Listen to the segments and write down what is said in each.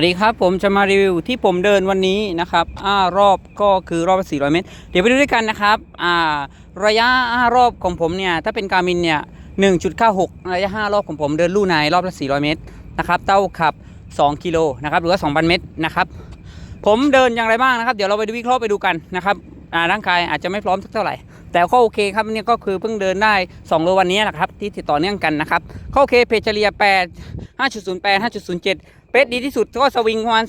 วัสดีครับ ผมจะมารีวิวที่ผมเดินวันนี้นะครับอารอบก็คือรอบละ400 เมตร เดี๋ยวไปดูด้วยกันนะครับอ่าระยะอารอบของผมเนี่ย ถ้าเป็นการมินเนี่ย 1.96 ระยะ 5 รอบของผมเดินลู่ในรอบละ 400 เมตรนะครับเต้าขับ 2 กิโลนะครับหรือว่า 2,000 เมตรนะครับ ผมเดินอย่างไรบ้างนะครับ เดี๋ยวเราไปดูวิเคราะห์ไปดูกันนะครับอ่าร่างกายอาจจะไม่พร้อมสักเท่าไหร่ แต่ก็โอเคครับเนี่ยก็คือเพิ่งเดินได้2โลวันนี้แหละครับที่ติดต่อเนื่องกันนะครับก็โอเคเพจเฉลี่ย8 5.08 5.07 เป๊ะดีที่สุดก็สวิงประมาณ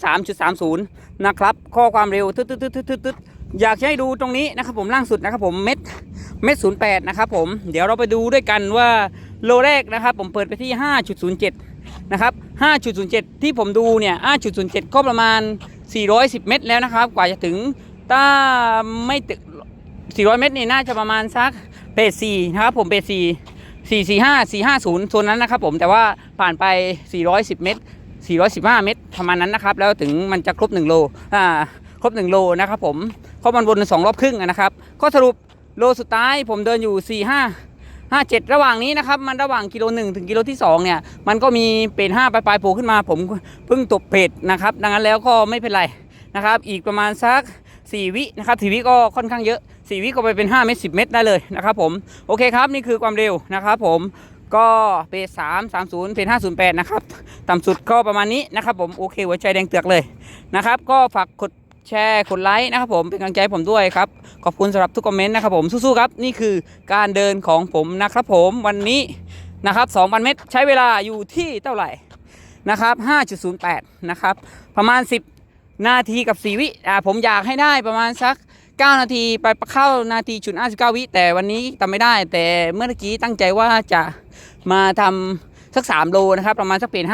3.30 นะครับ ข้อความเร็วตึ๊ดตึ๊ดตึ๊ดตึ๊ดตึ๊ดตึ๊ดอยากให้ดูตรงนี้นะครับผมล่างสุดนะครับผมเม็ดเม็ดศูนย์แปดนะครับผมเดี๋ยวเราไปดูด้วยกันว่าโลแรกนะครับผมเปิดไปที่ 5.07 นะครับ 5.07 ที่ผมดูเนี่ย 5.07 ก็ประมาณ 410 เมตรแล้วนะครับ กว่าจะถึงถ้าไม่ตึก 400 เมตรนี่น่าจะประมาณสักเบส4นะครับผมเบส4 445 450โซนนั้นนะครับผมแต่ว่าผ่านไป 410 เมตร 415 เมตรประมาณนั้นนะครับ แล้วถึงมันจะครบ 1 โลอ่าครบ 1 โลนะครับผมเพราะมันวนสองรอบครึ่งนะครับก็สรุปโลสุดท้ายผมเดินอยู่ 4 5 5 7 ระหว่างนี้นะครับ มันระหว่างกิโล 1 ถึงกิโลที่ 2 เนี่ย มันก็มีเป็น5ปลายๆโผล่ขึ้นมา ผมเพิ่งตบเพจนะครับ ดังนั้นแล้วก็ไม่เป็นไรนะครับ อีกประมาณสัก 4 วินะครับ4วิก็ค่อนข้างเยอะ 4 วิก็ไปเป็น 5 เมตร 10 เมตรได้เลยนะครับผม โอเคครับ นี่คือความเร็วนะครับผมก็เปสสามสามศูนย์เพจห้าศูนย์แปดนะครับ ต่ำสุดก็ประมาณนี้นะครับผม โอเค หัวใจแดงเตือกเลยนะครับ ก็ฝากกดแชร์กดไลค์นะครับผมเป็นกำลังใจผมด้วยครับ ขอบคุณสำหรับทุกคอมเมนต์นะครับผมสู้ๆครับ นี่คือการเดินของผมนะครับผมวันนี้นะครับ2,000 เมตรใช้เวลาอยู่ที่เท่าไหร่นะครับ5.08 นะครับ ประมาณ 10 นาทีกับ 4 วิอ่าผมอยากให้ได้ประมาณสัก 9 นาทีไปเข้านาทีชุน59 วิแต่วันนี้ทำไม่ได้ แต่เมื่อกี้ตั้งใจว่าจะมาทำสัก 3 โลนะครับ ประมาณสักเป็น 510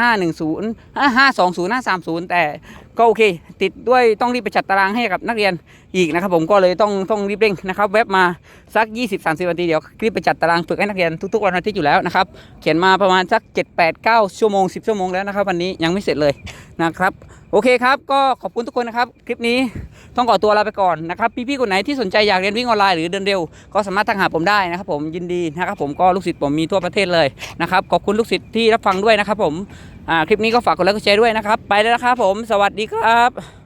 520 530 แต่ ก็โอเค ติดด้วยต้องรีบไปจัดตารางให้กับนักเรียนอีกนะครับผมก็เลยต้องต้องรีบเร่งนะครับเว็บมาสัก 20-30นาทีเดี๋ยวรีบไปจัดตารางฝึกให้นักเรียนทุกๆวันอาทิตย์อยู่แล้วนะครับเขียนมาประมาณสัก 7-8-9 ชั่วโมง 10 ชั่วโมงแล้วนะครับวันนี้ยังไม่เสร็จเลยนะครับโอเคครับก็ขอบคุณทุกคนนะครับคลิปนี้ต้องขอตัวลาไปก่อนนะครับพี่ๆคนไหนที่สนใจอยากเรียนวิ่งออนไลน์หรือเดินเร็ว ก็สามารถทักหาผมได้นะครับผมยินดีนะครับผมก็ลูกศิษย์ผมมีทั่วประเทศเลยนะครับขอบคุณลูกศิษย์ที่รับฟังด้วยนะครับผม อ่าคลิปนี้ก็ฝากกดไลค์กดแชร์ด้วยนะครับ ไปแล้วนะครับผมสวัสดีครับ